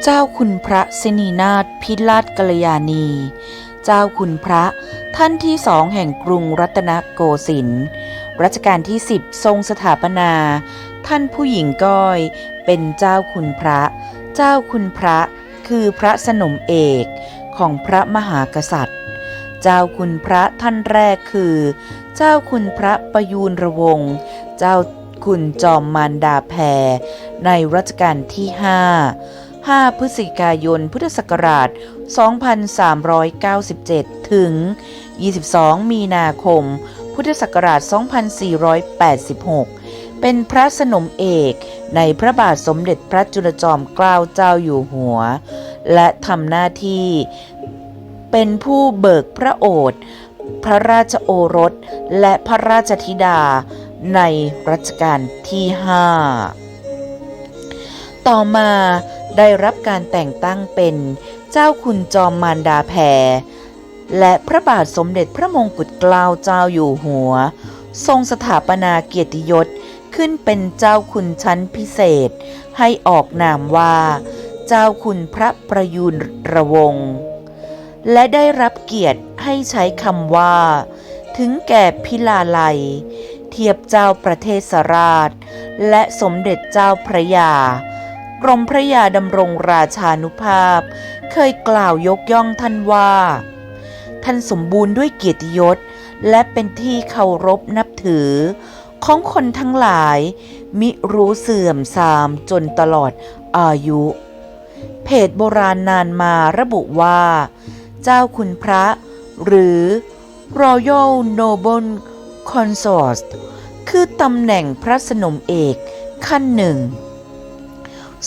เจ้าคุณพระสินีนาถพิราชกัลยาณี เจ้าคุณพระท่านที่สองแห่งกรุงรัตนโกสินทร์รัชกาลที่สิบทรงสถาปนา ท่านผู้หญิงก้อย เป็นเจ้าคุณพระ เจ้าคุณพระคือพระสนมเอกของพระมหากษัตริย์ เจ้าคุณพระท่านแรกคือ เจ้าคุณพระประยูนระวง เจ้าคุณจอมมารดาแพรในรัชกาลที่5 5 พฤศจิกายน พุทธศักราช 2397 ถึง 22 มีนาคม พุทธศักราช 2486 เป็นพระสนมเอกในพระบาทสมเด็จพระจุลจอมเกล้าเจ้าอยู่หัว และทำหน้าที่เป็นผู้เบิกพระโอษฐ์พระราชโอรส และพระราชธิดาในรัชกาลที่ 5 ต่อมา ได้รับการแต่งตั้งเป็นเจ้าคุณจอมมารดาแพรและพระบาทสมเด็จพระมงกุฎเกล้าเจ้าอยู่หัว ทรงสถาปนาเกียรติยศขึ้นเป็นเจ้าคุณชั้นพิเศษ ให้ออกนามว่า เจ้าคุณพระประยูนระวง และได้รับเกียรติให้ใช้คำว่า ถึงแก่พิลาไลยเทียบเจ้าประเทศราช และสมเด็จเจ้าพระยา กรมพระยาดำรงราชานุภาพ เคยกล่าวยกย่องท่านว่า ท่านสมบูรณ์ด้วยเกียรติยศ และเป็นที่เคารพนับถือ ของคนทั้งหลาย มิรู้เสื่อมทรามจนตลอดอายุ เพจโบราณนานมาระบุว่า เจ้าคุณพระ หรือ Royal Noble Consort คือตำแหน่งพระสนมเอกขั้นหนึ่ง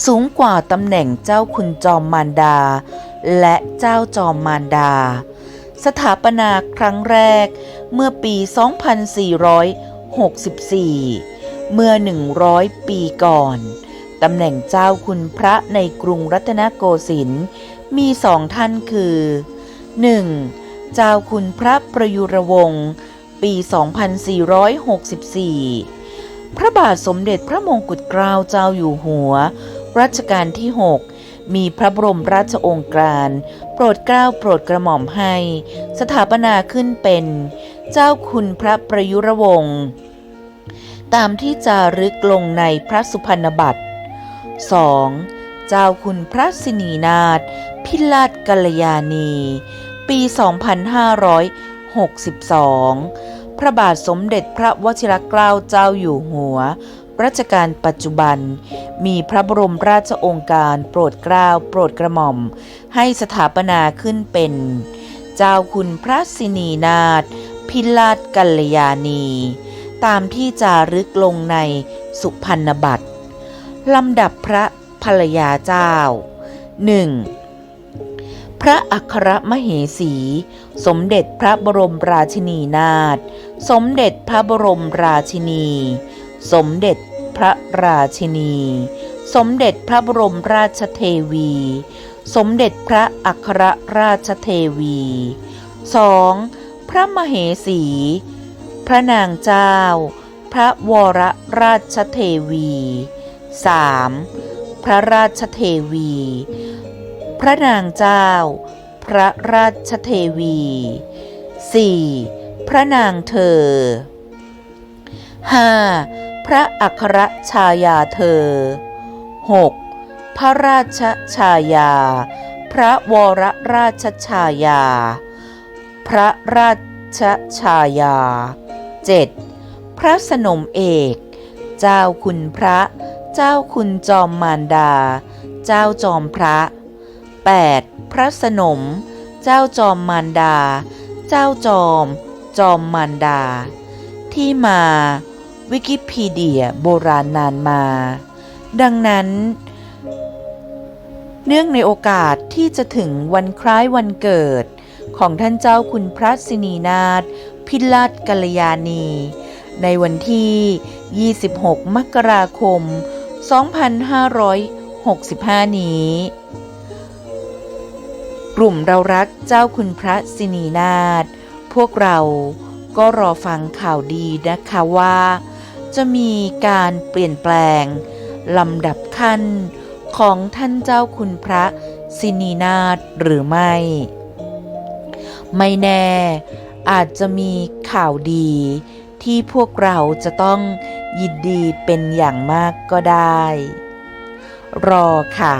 สูงกว่าตำแหน่งเจ้าคุณจอมมารดา และเจ้าจอมมารดา สถาปนาครั้งแรกเมื่อปี 2464 เมื่อ 100 ปีก่อนตำแหน่งเจ้าคุณพระในกรุงรัตนโกสินทร์มีสองท่านคือ 1. เจ้าคุณพระประยุรวงศ์ปี 2464 พระบาทสมเด็จพระมงกุฎเกล้าเจ้าอยู่หัว รัชกาลที่ 6 มีพระบรมราชโองการ โปรดเกล้าโปรดกระหม่อมให้ สถาปนาขึ้นเป็น เจ้าคุณพระประยุรวงศ์ตามที่จารึกลงในพระสุพรรณบัตร 2. เจ้าคุณพระสินีนาถพิราชกัลยาณี ปี 2562 พระบาทสมเด็จพระวชิรเกล้าเจ้าอยู่หัว รัชกาลปัจจุบัน มีพระบรมราชองค์การโปรดเกล้าโปรดกระหม่อม ให้สถาปนาขึ้นเป็น เจ้าคุณพระสินีนาถพิราชกัลยาณี ตามที่จารึกลงในสุพรรณบัตรลำดับพระภรรยาเจ้า 1. พระอัครมเหสี สมเด็จพระบรมราชินีนาถสมเด็จพระบรมราชินี สมเด็จพระราชินี สมเด็จพระบรมราชเทวี สมเด็จพระอัครราชเทวี 2. พระมเหสี พระนางเจ้า พระวรราชเทวี 3. พระราชเทวี พระนางเจ้า พระราชเทวี 4. พระนางเธอ 5. พระอัครชายาเธอ 6. พระราชชายา พระวรราชชายา พระราชชายา 7. พระสนมเอก เจ้าคุณพระ เจ้าคุณจอมมารดา เจ้าจอมพระ 8. พระสนม เจ้าจอมมารดา เจ้าจอม จอมมารดา ที่มา วิกิพีเดียโบราณนานมา ดังนั้น เนื่องในโอกาสที่จะถึงวันคล้ายวันเกิด ของท่านเจ้าคุณพระสินีนาถพิราชกัลยาณี ในวันที่ 26 มกราคม 2565 นี้ กลุ่มเรารักเจ้าคุณพระสินีนาถพวกเราก็รอฟังข่าวดีนะคะว่า จะมีการเปลี่ยนแปลงลำดับขั้นของท่านเจ้าคุณพระสินีนาถหรือไม่ ไม่แน่อาจจะมีข่าวดีที่พวกเราจะต้องยินดีเป็นอย่างมากก็ได้ รอค่ะ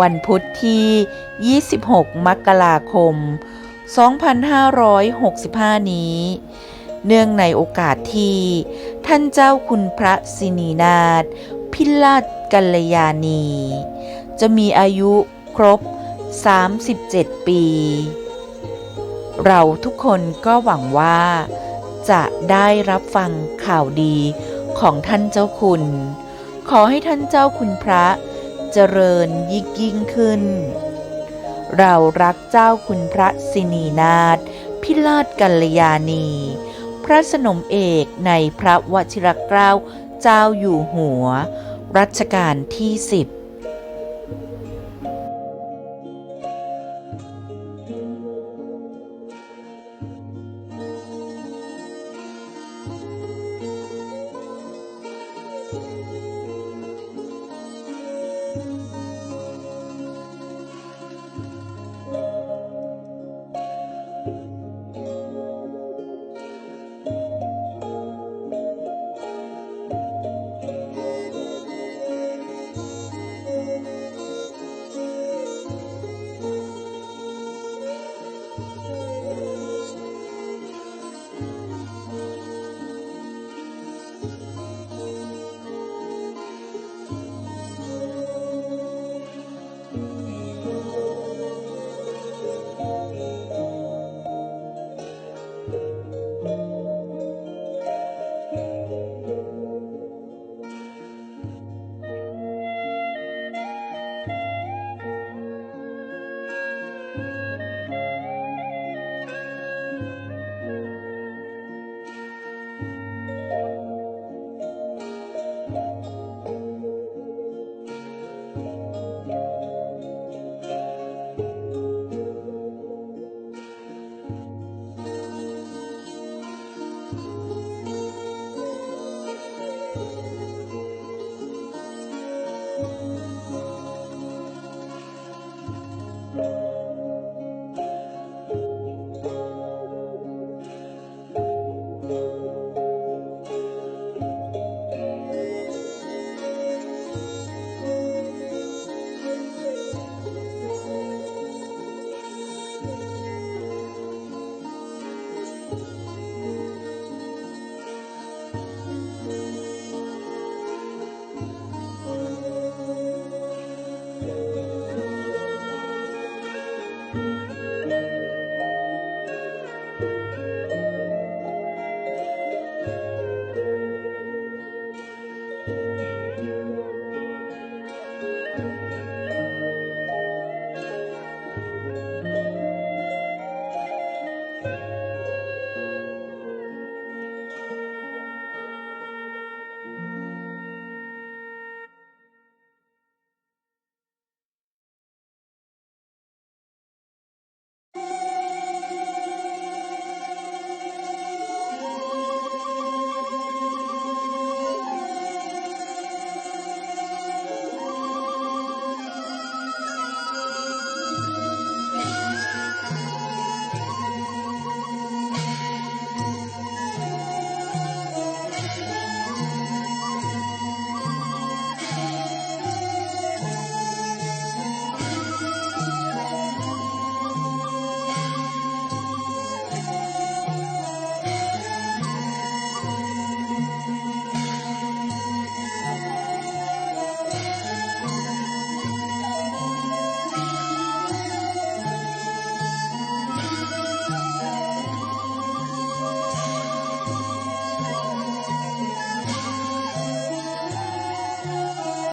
วันพุธที่ 26 มกราคม 2565 นี้ เนื่องในโอกาสที่ ท่านเจ้าคุณพระสินีนาถพิราชกัลยาณี จะมีอายุครบ 37 ปี เราทุกคนก็หวังว่า จะได้รับฟังข่าวดีของท่านเจ้าคุณ ขอให้ท่านเจ้าคุณพระเจริญยิ่งยิ่งขึ้น เรารักเจ้าคุณพระสินีนาถพิราชกัลยาณี พระสนมเอกในพระวชิรเกล้าเจ้าอยู่หัว รัชกาลที่สิบ